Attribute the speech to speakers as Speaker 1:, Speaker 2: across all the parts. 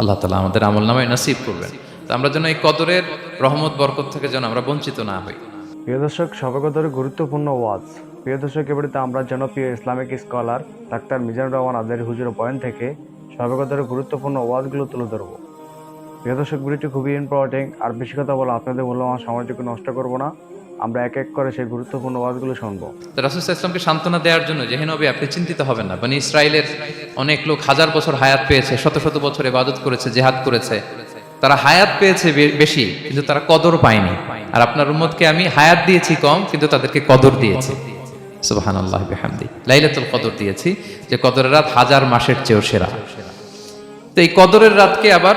Speaker 1: আল্লাহ তালা আমাদের আমল নামায় নসিব করবেন। তো আমরা যেন এই কদরের রহমত, বরকত থেকে যেন আমরা বঞ্চিত না হই।
Speaker 2: প্রিয় দর্শক সবাগতর গুরুত্বপূর্ণ ওয়াজ। প্রিয় দর্শক এবারে আমরা জনপ্রিয় Islamic scholar doctor Mizanur Rahman Azhari হুজুর পয়েন্ট থেকে সবাগতর গুরুত্বপূর্ণ ওয়াজগুলো তুলে ধরবো। প্রিয় দর্শক, ভিডিওটি খুবই ইম্পর্টেন্ট আর বেশি কথা বলে আপনাদের মূল্যবান সময়টুকু নষ্ট করব না। আমরা এক এক করে সেই গুরুত্বপূর্ণ ওয়াজগুলো শুনব।
Speaker 1: রাসুল ইসলামকে সান্ত্বনা দেওয়ার জন্য যে নবী, আপনি চিন্তিত হবেন না। মানে ইসরায়েলের অনেক লোক হাজার বছর হায়াত পেয়েছে, শত শত বছর ইবাদত করেছে, জেহাদ করেছে। তারা হায়াত পেয়েছে বেশি, কিন্তু তারা কদর পায়নি। আর আপনার উম্মতকে আমি হায়াত দিয়েছি কম, কিন্তু তাদেরকে কদর দিয়েছি। সুবহানাল্লাহ লাইলাতুল কদর দিয়েছি, যে কদরের রাত হাজার মাসের চেয়েও সেরা। তো এই কদরের রাতকে আবার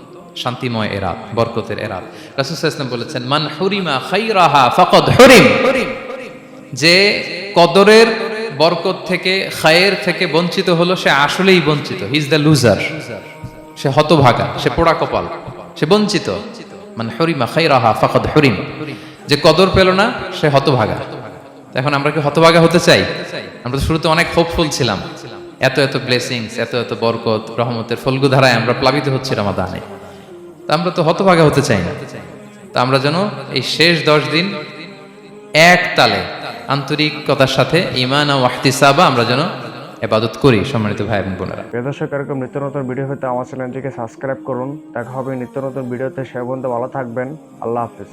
Speaker 1: শান্তিময় এ রাত বরকতের এ রাত রাসুল ইসলাম বলেছেন, মান হুরিমা খাইরাহা ফাকাদ হুরিম। যে কদরের বরকত থেকে, খায়ের থেকে বঞ্চিত হলো, সে আসলেই বঞ্চিত। হি ইজ দ্য লুজার সে হতভাগা, সে পোড়া কপাল, সে বঞ্চিত। মানে হরিমা খাইরাহা ফকদ হরিম। যে কদর পেল না, সে হতভাগা। এখন আমরা কি হতভাগা হতে চাই? আমরা তো শুরুতে অনেক হোপফুল ছিলাম। এত এত ব্লেসিংস এত এত বরকত, রহমতের ফলগু ধারায় আমরা প্লাবিত হচ্ছি রমাদানে। তা আমরা তো হতভাগা হতে চাই না। তা আমরা যেন এই শেষ দশ দিন এক তালে আন্তরিকতার সাথে ইমান ও ওয়াহতিসাবা আমরা যেন এবাদত করি, সম্মানিত ভাই এবং বোনেরা।
Speaker 2: দর্শক, এরকম নিত্য নতুন ভিডিও হতে আমার চ্যানেলটিকে সাবস্ক্রাইব করুন। দেখা হবে নিত্য নতুন ভিডিওতে। সে বন্ধু ভালো থাকবেন। আল্লাহ হাফিজ।